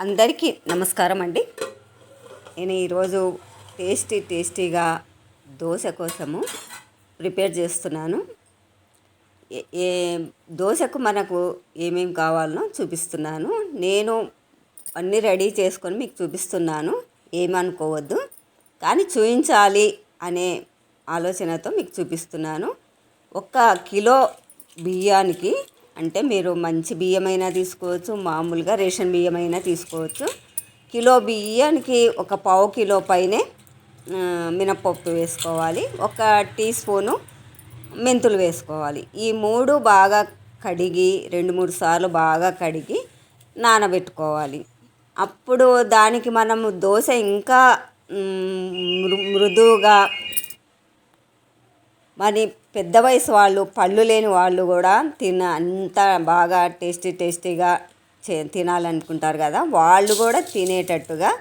అందరికీ నమస్కారం అండి నేను ఈరోజు టేస్టీ టేస్టీగా దోశ కోసము ప్రిపేర్ చేస్తున్నాను. ఏ- దోశకు మనకు ఏమేమి కావాలనో చూపిస్తున్నాను. నేను అన్నీ రెడీ చేసుకొని మీకు చూపిస్తున్నాను. ఏమనుకోవద్దు. కానీ చూపించాలి అనే ఆలోచనతో మీకు చూపిస్తున్నాను. ఒక కిలో బియ్యానికి అంటే మీరు మంచి బియ్యమైనా తీసుకోవచ్చు మామూలుగా రేషన్ బియ్యమైనా తీసుకోవచ్చు. కిలో బియ్యానికి ఒక పావు కిలో పైనే మినపప్పు మినప్పప్పు వేసుకోవాలి. ఒక టీ స్పూను మెంతులు వేసుకోవాలి. ఈ మూడు బాగా కడిగి రెండు మూడు సార్లు బాగా కడిగి నానబెట్టుకోవాలి. అప్పుడు దానికి మనము దోశ ఇంకా మృదువుగా మరి పెద్ద వయసు వాళ్ళు పళ్ళు లేని వాళ్ళు కూడా తిన అంత బాగా టేస్టీ టేస్టీగా చే తినాలనుకుంటారు కదా వాళ్ళు కూడా తినేటట్టుగా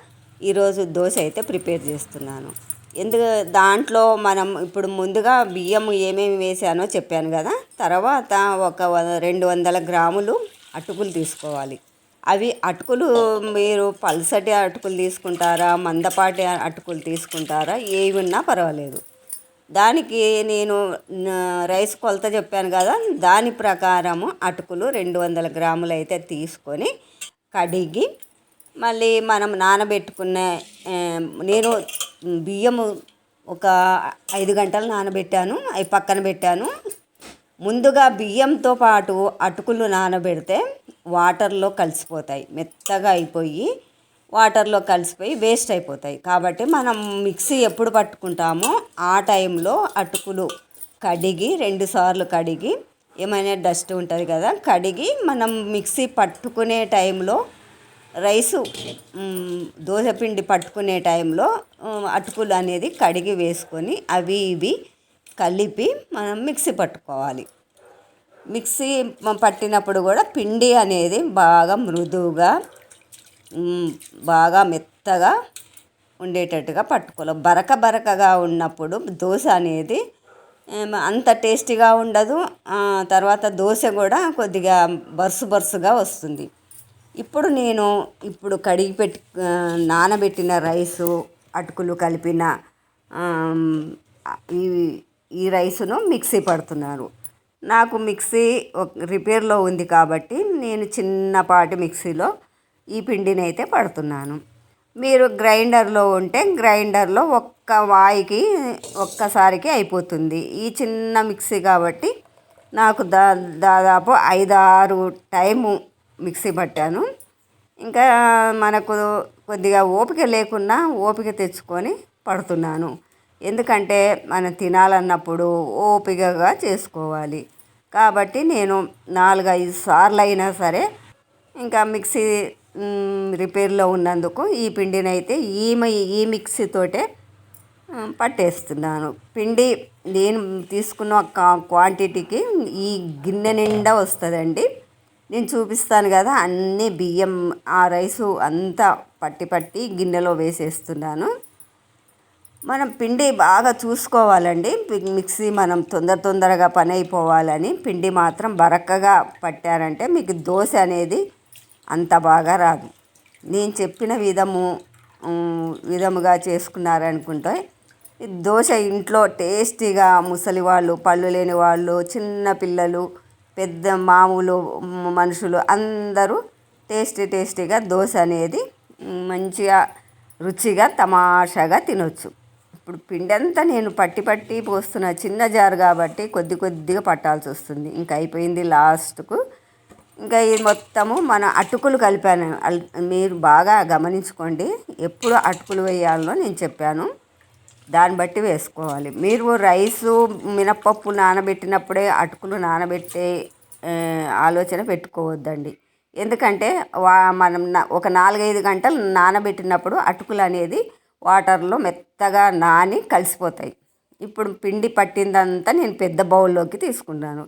ఈరోజు దోశ అయితే ప్రిపేర్ చేస్తున్నాను. ఎందుకు దాంట్లో మనం ఇప్పుడు ముందుగా బియ్యం ఏమేమి వేసానో చెప్పాను కదా తర్వాత ఒక వ- రెండు వందల గ్రాములు అటుకులు తీసుకోవాలి. అవి అటుకులు మీరు పల్సటి అటుకులు తీసుకుంటారా మందపాటి అటుకులు తీసుకుంటారా ఏవి ఉన్నా పర్వాలేదు. దానికి నేను రైస్ కొలత చెప్పాను కదా దాని ప్రకారము అటుకులు రెండు వందల గ్రాములు అయితే తీసుకొని కడిగి మళ్ళీ మనం నానబెట్టుకున్న నేను బియ్యము ఒక ఐదు గంటలు నానబెట్టాను అవి పక్కన పెట్టాను. ముందుగా బియ్యంతో పాటు అటుకులు నానబెడితే వాటర్లో కలిసిపోతాయి మెత్తగా అయిపోయి వాటర్లో కలిసిపోయి వేస్ట్ అయిపోతాయి. కాబట్టి మనం మిక్సీ ఎప్పుడు పట్టుకుంటామో ఆ టైంలో అటుకులు కడిగి రెండు సార్లు కడిగి ఏమైనా డస్ట్ ఉంటుంది కదా కడిగి మనం మిక్సీ పట్టుకునే టైంలో రైసు మ్, దోసపిండి పట్టుకునే టైంలో అటుకులు అనేది కడిగి వేసుకొని అవి ఇవి కలిపి మనం మిక్సీ పట్టుకోవాలి. మిక్సీ పట్టినప్పుడు కూడా పిండి అనేది బాగా మృదువుగా బాగా మెత్తగా ఉండేటట్టుగా పట్టుకోవాలి. బరక బరకగా ఉన్నప్పుడు దోశ అనేది అంత టేస్టీగా ఉండదు. తర్వాత దోశ కూడా కొద్దిగా బరుసు బరుసుగా వస్తుంది. ఇప్పుడు నేను ఇప్పుడు కడిగి పెట్టి నానబెట్టిన రైసు అటుకులు కలిపిన ఈ ఈ రైసును మిక్సీ పడుతున్నారు. నాకు మిక్సీ ఒక రిపేర్లో ఉంది కాబట్టి నేను చిన్నపాటి మిక్సీలో ఈ పిండిని అయితే పడుతున్నాను. మీరు గ్రైండర్లో ఉంటే గ్రైండర్లో ఒక్క వాయికి ఒక్కసారికి అయిపోతుంది. ఈ చిన్న మిక్సీ కాబట్టి నాకు దా దాదాపు ఐదు ఆరు టైము మిక్సీ పట్టాను. ఇంకా మనకు కొద్దిగా ఓపిక లేకున్నా ఓపిక తెచ్చుకొని పడుతున్నాను. ఎందుకంటే మనం తినాలన్నప్పుడు ఓపికగా చేసుకోవాలి. కాబట్టి నేను నాలుగైదు సార్లు అయినా సరే ఇంకా మిక్సీ రిపేర్లో ఉన్నందుకు ఈ పిండిని అయితే ఈ ఈ మిక్సీతోటే తోటే పట్టేస్తున్నాను. పిండి నేను తీసుకున్న క్వాంటిటీకి ఈ గిన్నె నిండా వస్తుందండి. నేను చూపిస్తాను కదా అన్ని బియ్యం ఆ రైసు అంతా పట్టి పట్టి గిన్నెలో వేసేస్తున్నాను. మనం పిండి బాగా చూసుకోవాలండి. మిక్సీ మనం తొందర తొందరగా పని అయిపోవాలని. పిండి మాత్రం బరకగా పట్టారంటే మీకు దోశ అనేది అంత బాగా రాదు. నేను చెప్పిన విధము విధముగా చేసుకున్నారనుకుంటే ఈ దోశ ఇంట్లో టేస్టీగా ముసలి వాళ్ళు పళ్ళు లేని వాళ్ళు చిన్న పిల్లలు పెద్ద మామూలు మనుషులు అందరూ టేస్టీ టేస్టీగా దోశ అనేది మంచిగా రుచిగా తమాషాగా తినొచ్చు. ఇప్పుడు పిండి అంతా నేను పట్టి పట్టి పోస్తున్న చిన్న జారు కాబట్టి కొద్ది కొద్దిగా పట్టాల్సి వస్తుంది. ఇంకా అయిపోయింది లాస్ట్కు. ఇంకా ఇది మొత్తము మన అటుకులు కలిపాను. మీరు బాగా గమనించుకోండి. ఎప్పుడు అటుకులు వేయాలో నేను చెప్పాను. దాన్ని బట్టి వేసుకోవాలి. మీరు రైసు మినప్పప్పు నానబెట్టినప్పుడే అటుకులు నానబెట్టే ఆలోచన పెట్టుకోవద్దండి. ఎందుకంటే వా మనం ఒక నాలుగైదు గంటలు నానబెట్టినప్పుడు అటుకులు అనేది వాటర్లో మెత్తగా నాని కలిసిపోతాయి. ఇప్పుడు పిండి పట్టిందంతా నేను పెద్ద బౌల్లోకి తీసుకున్నాను.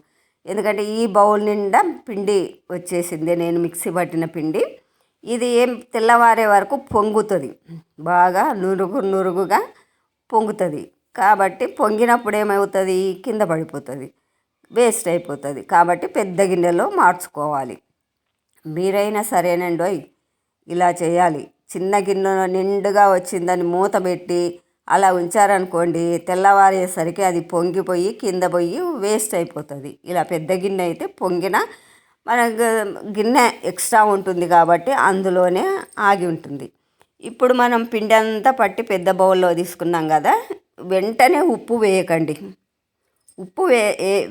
ఎందుకంటే ఈ బౌల్ నిండా పిండి వచ్చేసింది. నేను మిక్సీ పట్టిన పిండి. ఇది ఏం తెల్లవారే వరకు పొంగుతుంది. బాగా నురుగు నురుగుగా పొంగుతుంది. కాబట్టి పొంగినప్పుడు ఏమవుతుంది? కింద పడిపోతుంది. వేస్ట్ అయిపోతుంది. కాబట్టి పెద్ద గిన్నెలో మార్చుకోవాలి. మీరైనా సరేనండి ఇలా చేయాలి. చిన్న గిన్నెలో నిండుగా వచ్చిందని మూత పెట్టి అలా ఉంచారనుకోండి తెల్లవారేసరికి అది పొంగిపోయి కింద పోయి వేస్ట్ అయిపోతుంది. ఇలా పెద్ద గిన్నె అయితే పొంగిన మన గిన్నె ఎక్స్ట్రా ఉంటుంది కాబట్టి అందులోనే ఆగి ఉంటుంది. ఇప్పుడు మనం పిండి అంతా పట్టి పెద్ద బౌల్లో తీసుకున్నాం కదా వెంటనే ఉప్పు వేయకండి. ఉప్పు వే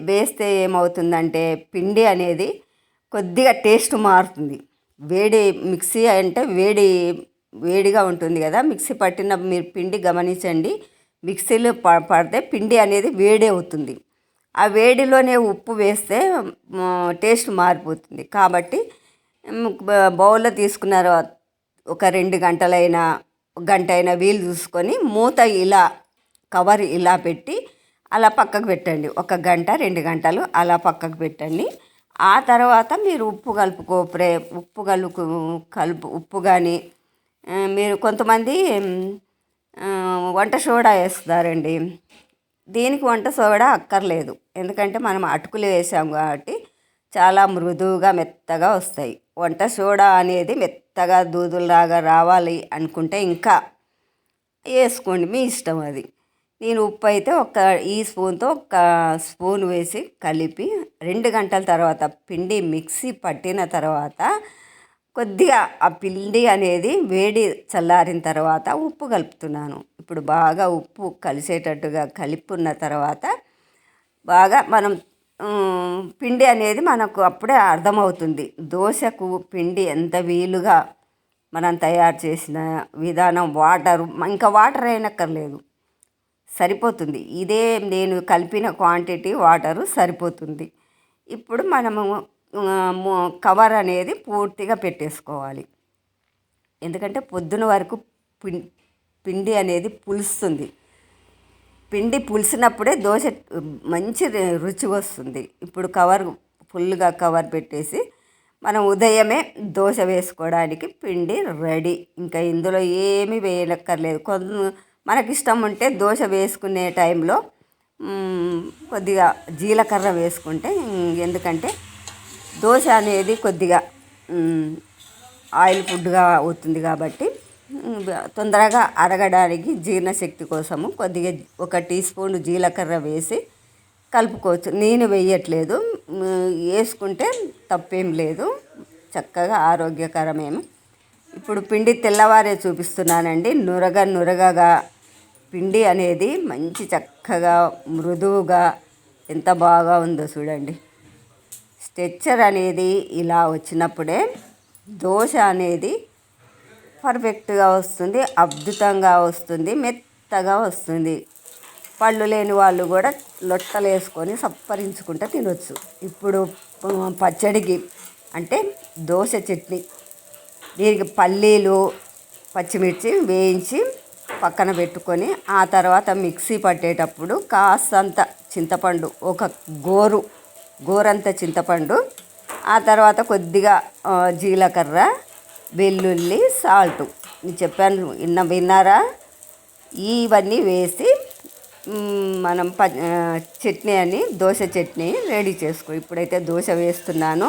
వేస్తే ఏమవుతుందంటే పిండి అనేది కొద్దిగా టేస్ట్ మారుతుంది. వేడి మిక్సీ అంటే వేడి వేడిగా ఉంటుంది కదా మిక్సీ పట్టిన మీరు పిండి గమనించండి. మిక్సీలో ప పడితే పిండి అనేది వేడి అవుతుంది. ఆ వేడిలోనే ఉప్పు వేస్తే టేస్ట్ మారిపోతుంది. కాబట్టి బౌల్లో తీసుకున్నారు ఒక రెండు గంటలైనా గంట అయినా వీలు చూసుకొని మూత ఇలా కవర్ ఇలా పెట్టి అలా పక్కకు పెట్టండి. ఒక గంట రెండు గంటలు అలా పక్కకు పెట్టండి. ఆ తర్వాత మీరు ఉప్పు కలుపుకో ప్రే ఉప్పు కలుపు కలుపు ఉప్పు కానీ మీరు కొంతమంది వంట సోడా వేస్తారండి దీనికి వంట సోడా అక్కర్లేదు. ఎందుకంటే మనం అటుకులు వేసాం కాబట్టి చాలా మృదువుగా మెత్తగా వస్తాయి. వంట సోడా అనేది మెత్తగా దూదులాగా రావాలి అనుకుంటే ఇంకా వేసుకోండి. మీ ఇష్టం అది. నేను ఉప్పు అయితే ఒక ఈ స్పూన్తో ఒక స్పూన్ వేసి కలిపి రెండు గంటల తర్వాత పిండి మిక్సీ పట్టిన తర్వాత కొద్దిగా ఆ పిండి అనేది వేడి చల్లారిన తర్వాత ఉప్పు కలుపుతున్నాను. ఇప్పుడు బాగా ఉప్పు కలిసేటట్టుగా కలుపుకున్న తర్వాత బాగా మనం పిండి అనేది మనకు అప్పుడే అర్థమవుతుంది. దోశకు పిండి ఎంత వీలుగా మనం తయారు చేసిన విధానం వాటర్ ఇంకా వాటర్ అయినక్కర్లేదు. సరిపోతుంది. ఇదే నేను కలిపిన క్వాంటిటీ వాటరు సరిపోతుంది. ఇప్పుడు మనము కవర్ అనేది పూర్తిగా పెట్టేసుకోవాలి. ఎందుకంటే పొద్దున వరకు పిండి అనేది పులుస్తుంది. పిండి పులిసినప్పుడే దోశ మంచి రుచి వస్తుంది. ఇప్పుడు కవర్ ఫుల్గా కవర్ పెట్టేసి మనం ఉదయమే దోశ వేసుకోవడానికి పిండి రెడీ. ఇంకా ఇందులో ఏమీ వేయనక్కర్లేదు. కొంత మనకి ఇష్టం ఉంటే దోశ వేసుకునే టైంలో కొద్దిగా జీలకర్ర వేసుకుంటే ఎందుకంటే దోశ అనేది కొద్దిగా ఆయిల్ ఫుడ్గా అవుతుంది కాబట్టి తొందరగా అరగడానికి జీర్ణశక్తి కోసము కొద్దిగా ఒక టీ స్పూన్ జీలకర్ర వేసి కలుపుకోవచ్చు. నేను వేయట్లేదు. వేసుకుంటే తప్పేం లేదు. చక్కగా ఆరోగ్యకరమేమి ఇప్పుడు పిండి తెల్లవారే చూపిస్తున్నానండి. నురగ నురగగా పిండి అనేది మంచి చక్కగా మృదువుగా ఎంత బాగా ఉందో చూడండి. స్ట్రెచ్చర్ అనేది ఇలా వచ్చినప్పుడే దోశ అనేది పర్ఫెక్ట్గా వస్తుంది అద్భుతంగా వస్తుంది మెత్తగా వస్తుంది. పళ్ళు లేని వాళ్ళు కూడా లొట్టలు వేసుకొని సప్పరించుకుంటూ తినొచ్చు. ఇప్పుడు పచ్చడికి అంటే దోశ చట్నీ దీనికి పల్లీలు పచ్చిమిర్చి వేయించి పక్కన పెట్టుకొని ఆ తర్వాత మిక్సీ పట్టేటప్పుడు కాస్తంత చింతపండు ఒక గోరు గోరంత చింతపండు ఆ తర్వాత కొద్దిగా జీలకర్ర వెల్లుల్లి సాల్ట్. నేను చెప్పాను విన్న విన్నారా? ఇవన్నీ వేసి మనం ప చట్నీ అని దోశ చట్నీ రెడీ చేసుకో. ఇప్పుడైతే దోశ వేస్తున్నాను.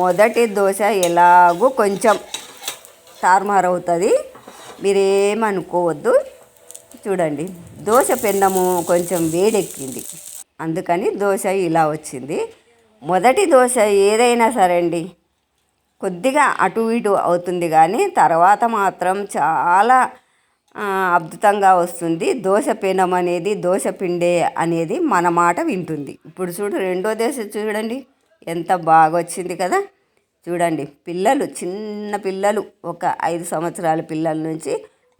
మొదటి దోశ ఎలాగో కొంచెం తారుమారు అవుతుంది. మీరేమనుకోవద్దు. చూడండి దోశ పెన్నము కొంచెం వేడెక్కింది. అందుకని దోశ ఇలా వచ్చింది. మొదటి దోశ ఏదైనా సరే అండి కొద్దిగా అటు ఇటు అవుతుంది కానీ తర్వాత మాత్రం చాలా అద్భుతంగా వస్తుంది. దోశ పెనం అనేది దోశ పిండే అనేది మన మాట వింటుంది. ఇప్పుడు చూడు రెండో దోశ చూడండి. ఎంత బాగా వచ్చింది కదా. చూడండి. పిల్లలు చిన్న పిల్లలు ఒక ఐదు సంవత్సరాల పిల్లల నుంచి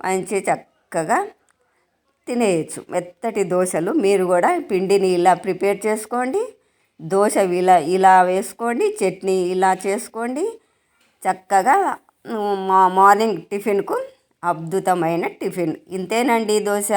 మంచి చక్కగా తినేయచ్చు. మెత్తటి దోశలు మీరు కూడా పిండిని ఇలా ప్రిపేర్ చేసుకోండి. దోశ ఇలా ఇలా వేసుకోండి. చట్నీ ఇలా చేసుకోండి. చక్కగా మా మార్నింగ్ టిఫిన్కు అద్భుతమైన టిఫిన్. ఇంతేనండి దోశ.